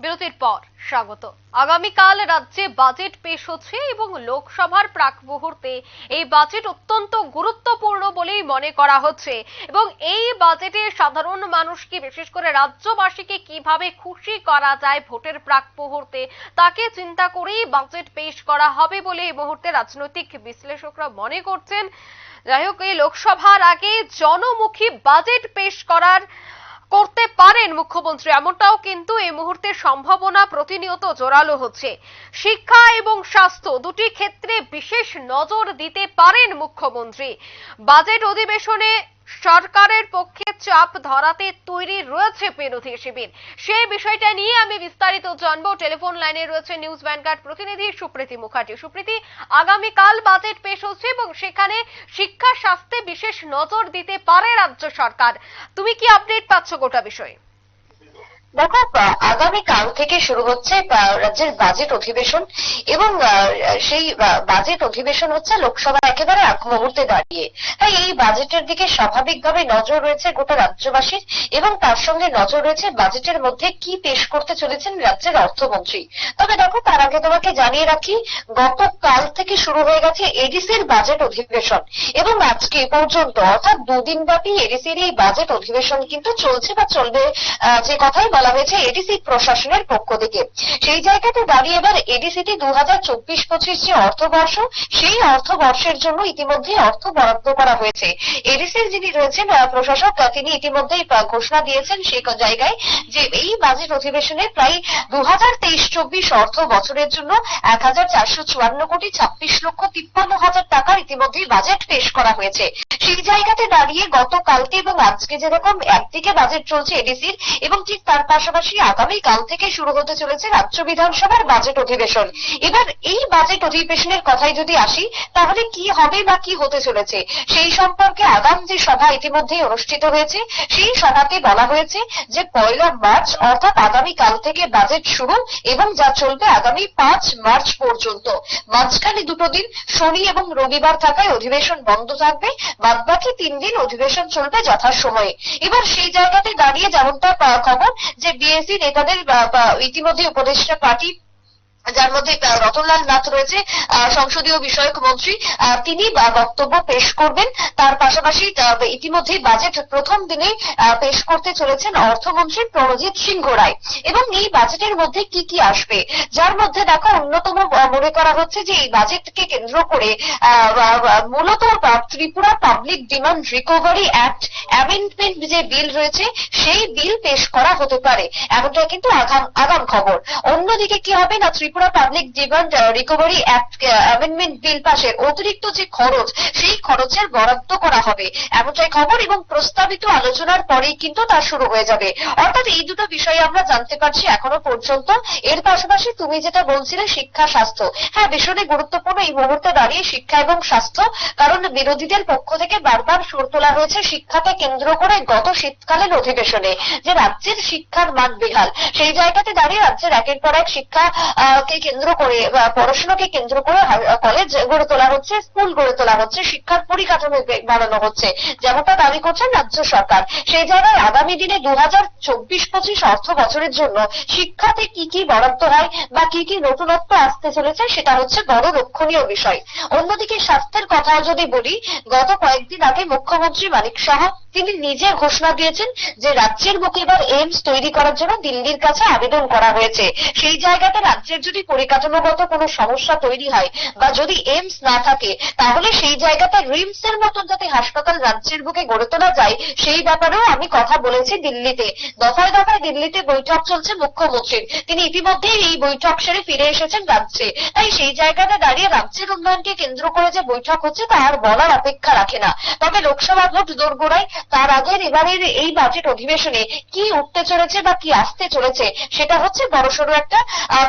বিরতির পর স্বাগত। আগামীকাল রাজ্যে বাজেট পেশ হচ্ছে এবং লোকসভার প্রাক মুহূর্তে এই বাজেট অত্যন্ত গুরুত্বপূর্ণ বলেই মনে করা হচ্ছে এবং এই বাজেটে সাধারণ মানুষকে, বিশেষ করে রাজ্যবাসীকে কীভাবে খুশি করা যায় ভোটের প্রাক মুহূর্তে, তাকে চিন্তা করেই বাজেট পেশ করা হবে বলে এই মুহূর্তে রাজনৈতিক বিশ্লেষকরা মনে করছেন। যাই হোক, এই লোকসভার আগে জনমুখী বাজেট পেশ করার করতে পারেন মুখ্যমন্ত্রী, এমনটাও কিন্তু এই মুহূর্তে সম্ভাবনা প্রতিনিয়ত জোরালো হচ্ছে। শিক্ষা এবং স্বাস্থ্য দুটি ক্ষেত্রে বিশেষ নজর দিতে পারেন মুখ্যমন্ত্রী। বাজেট অধিবেশনে সরকারের পক্ষে চাপ ধরাতে তৈরি রয়েছে বিরোধী শিবির। সেই বিষয়টা নিয়ে আমি বিস্তারিত জানব। টেলিফোন লাইনে রয়েছে নিউজ ভ্যানগার্ড প্রতিনিধি সুপ্রীতি মুখার্জি। সুপ্রীতি, আগামীকাল বাজেট পেশ হচ্ছে এবং সেখানে শিক্ষা স্বাস্থ্যে বিশেষ নজর দিতে পারে রাজ্য সরকার। তুমি কি আপডেট পাচ্ছ গোটা বিষয়ে? দেখো আগামীকাল থেকে শুরু হচ্ছে রাজ্যের বাজেট অধিবেশন এবং সেই বাজেট অধিবেশন হচ্ছে লোকসভা একেবারে এক মুহূর্তে দাঁড়িয়ে। তাই এই বাজেটের দিকে স্বাভাবিকভাবে নজর রয়েছে গোটা রাজ্যবাসীর এবং তার সঙ্গে নজর রয়েছে বাজেটের মধ্যে কি পেশ করতে চলেছেন রাজ্যের অর্থমন্ত্রী। তবে দেখো, তার আগে তোমাকে জানিয়ে রাখি, গতকাল থেকে শুরু হয়ে গেছে এডিসির বাজেট অধিবেশন। এবং আজকে পর্যন্ত, অর্থাৎ দুদিন ব্যাপী এডিসির এই বাজেট অধিবেশন কিন্তু চলছে বা চলবে যে কথাই বলা হয়েছে এডিসি প্রশাসনের পক্ষ থেকে। সেই জায়গাতে দাঁড়িয়ে এবার এডিসিটি দু হাজার চব্বিশ পঁচিশ যে অর্থবর্ষ, সেই অর্থবর্ষের জন্য ইতিমধ্যে অর্থ বরাদ্দ করা হয়েছে। এডিসির যিনি রয়েছেন প্রশাসক তিনি ইতিমধ্যেই ঘোষণা দিয়েছেন সেই জায়গায় যে এই বাজেট অধিবেশনে প্রায় দু হাজার তেইশ চব্বিশ অর্থ বছরের জন্য এক হাজার চারশো চুয়ান্ন কোটি ছাব্বিশ লক্ষ তিপ্পান্ন হাজার টাকার ইতিমধ্যেই বাজেট পেশ করা হয়েছে। সেই জায়গাতে দাঁড়িয়ে গতকালকে এবং আজকে যেরকম একদিকে বাজেট চলছে এডিসির এবং ঠিক তার পাশাপাশি আগামী কাল থেকে শুরু হতে চলেছে রাজ্য বিধানসভার বাজেট অধিবেশন। এবার এই বাজেট অধিবেশনের কথায় যদি আসি, তাহলে কি হবে বা কি হতে চলেছে? সেই সম্পর্কে আগাম যে সভা ইতিমধ্যেই অনুষ্ঠিত হয়েছে, সেই সভাতে বলা হয়েছে যে পয়লা মার্চ অর্থাৎ আগামী কাল থেকে বাজেট শুরু এবং যা চলবে আগামী পাঁচ মার্চ পর্যন্ত। মাঝখানে দুটো দিন শনি এবং রবিবার থাকায় অধিবেশন বন্ধ থাকবে। বাদবাকি তিন দিন অধিবেশন চলবে যথাসময়ে। এবার সেই জায়গাতে দাঁড়িয়ে যেমনটা খবর যে বিএসসি নেতাদের ইতিমধ্যে উপদেষ্টা পার্টি যার মধ্যে রতনলাল নাথ রয়েছে সংসদীয় বিষয়ক মন্ত্রী তিনি বক্তব্য পেশ করবেন। তার পাশাপাশি ইতিমধ্যে বাজেট প্রথম দিনে পেশ করতে চলেছেন অর্থমন্ত্রী প্রণজিৎ সিংহ রায়। এবং এই বাজেটের মধ্যে কি কি আসবে? যার মধ্যে দেখো, অন্যতম মনে করা হচ্ছে যে, এই বাজেটকে কেন্দ্র করে মূলত Tripura public demand recovery act amendment যে বিল রয়েছে, সেই বিল পেশ করা হতে পারে। এমনটা কিন্তু আগাম খবর। অন্যদিকে কি হবে না, Tripura public demand recovery amendment bill পাশের অতিরিক্ত যে খরচ, সেই খরচের বরাদ্দ করা হবে। এমনটাই খবর এবং প্রস্তাবিত আলোচনার পরেই কিন্তু তা শুরু হয়ে যাবে। অর্থাৎ এই দুটো বিষয়ে আমরা জানতে পারছি এখনও পর্যন্ত। এর পাশাপাশি তুমি যেটা বলছিলে, শিক্ষা, স্বাস্থ্য। হ্যাঁ ভীষণই গুরুত্বপূর্ণ এই মুহূর্তে দাঁড়িয়ে শিক্ষা এবং স্বাস্থ্য, কারণ বিরোধীদের পক্ষ থেকে বারবার সুর তোলা হয়েছে শিক্ষাকে কেন্দ্র করে গত শীতকালীন অধিবেশনে, যে রাজ্যের শিক্ষার মান বেহাল। সেই জায়গাতে দাঁড়িয়ে রাজ্যের একের পর এক শিক্ষা কে কেন্দ্র করে পড়াশোনাকে কেন্দ্র করে কলেজ গড়ে তোলা হচ্ছে স্কুল গড়ে তোলা হচ্ছে, শিক্ষার পরিকাঠামো বাড়ানো হচ্ছে। যেমনটা দাবি করছেন রাজ্য সরকার। সেই জায়গায় আগামী দিনে দু হাজার চব্বিশ পঁচিশ অর্থ বছরের জন্য শিক্ষাতে কি কি বরাদ্দ হয় বা কি কি নতুনত্ব আসতে চলেছে, সেটা হচ্ছে বড় লক্ষণীয় বিষয়। অন্যদিকে স্বাস্থ্যের কথা যদি বলি, গত কয়েকদিন আগে মুখ্যমন্ত্রী মানিক সাহা তিনি নিজে ঘোষণা দিয়েছেন যে রাজ্যের বুকে এবার এইমস তৈরি করার জন্য দিল্লির কাছে আবেদন করা হয়েছে। সেই জায়গাতে রাজ্যের যদি পরিকাঠামোগত কোনো সমস্যা তৈরি হয় বা যদি এইমস না থাকে, তাহলে সেই জায়গাতে রিমস এর মতন যাতে হাসপাতাল রাজ্যের বুকে গড়ে তোলা যায়, সেই ব্যাপারেও আমি কথা বলেছি দিল্লিতে। দফায় দফায় দিল্লিতে বৈঠক চলছে মুখ্যমন্ত্রীর। তিনি ইতিমধ্যেই এই বৈঠক সেরে ফিরে এসেছেন রাজ্যে। তাই সেই জায়গাতে দাঁড়িয়ে রাজ্যের উন্নয়নকে কেন্দ্র করে যে বৈঠক হচ্ছে, তা আর বলার অপেক্ষা রাখে না। তবে লোকসভা ভোট দোরগোড়ায় তার আগের এবারের এই বাজেট অধিবেশনে কি উঠতে চলেছে বা কি আসতে চলেছে, সেটা হচ্ছে বড়সড় একটা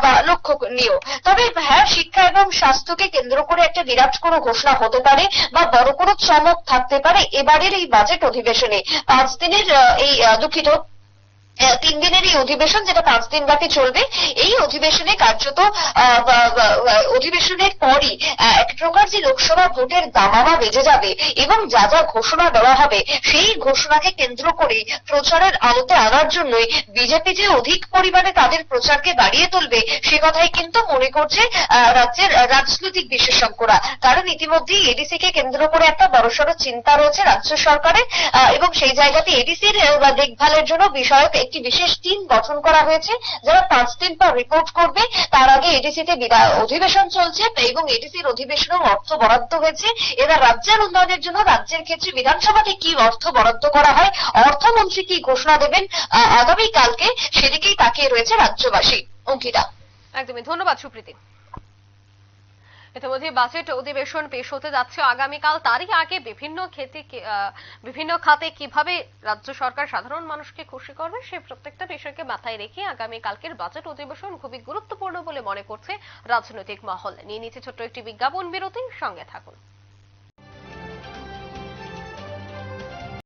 বা লক্ষণীয় তবে হ্যাঁ শিক্ষা এবং স্বাস্থ্যকে কেন্দ্র করে একটা বিরাট কোনো ঘোষণা হতে পারে বা বড় কোনো চমক থাকতে পারে এবারের এই বাজেট অধিবেশনে। পাঁচ দিনের এই দুঃখিত তিন দিনের এই অধিবেশন যেটা পাঁচ দিন ব্যাপী চলবে, এই অধিবেশনে কার্যত অধিবেশনের পরই এক প্রকার যে লোকসভা ভোটের দামামা বেজে যাবে এবং যা যা ঘোষণা দেওয়া হবে, সেই ঘোষণাকে কেন্দ্র করে প্রচারের আলোতে আনার জন্যই বিজেপি যে অধিক পরিমাণে তাদের প্রচারকে বাড়িয়ে তুলবে, সে কথাই কিন্তু মনে করছে রাজ্যের রাজনৈতিক বিশেষজ্ঞরা। কারণ ইতিমধ্যেই এডিসি কে কেন্দ্র করে একটা বড়সড় চিন্তা রয়েছে রাজ্য সরকারের এবং সেই জায়গাতে এডিসির দেখভালের জন্য বিষয়ক একটি বিশেষ টিম গঠন করা হয়েছে, যারা পাঁচ দিন পর রিপোর্ট করবে। তার আগে এডিসি তে অধিবেশন চলছে এবং এডিসির অধিবেশনেও অর্থ বরাদ্দ হয়েছে। এবার রাজ্যের উন্নয়নের জন্য রাজ্যের ক্ষেত্রে বিধানসভাতে কি অর্থ বরাদ্দ করা হয়, অর্থমন্ত্রী কি ঘোষণা দেবেন আগামীকালকে সেদিকেই তাকিয়ে রয়েছে রাজ্যবাসী। অঙ্কিতা। একদমই, ধন্যবাদ সুপ্রীতি। ইতিমধ্যে বাজেট অধিবেশন পেশ হতে যাচ্ছে। আগামীকাল তারই আগে বিভিন্ন ক্ষেত্রে বিভিন্ন খাতে কীভাবে রাজ্য সরকার সাধারণ মানুষকে খুশি করবে সে প্রত্যেকটা বিষয়কে মাথায় রেখে আগামীকালকের বাজেট অধিবেশন খুবই গুরুত্বপূর্ণ বলে মনে করছে রাজনৈতিক মহল। নিয়ে নিচ্ছে ছোট্ট একটি বিজ্ঞাপন বিরতি, সঙ্গে থাকুন।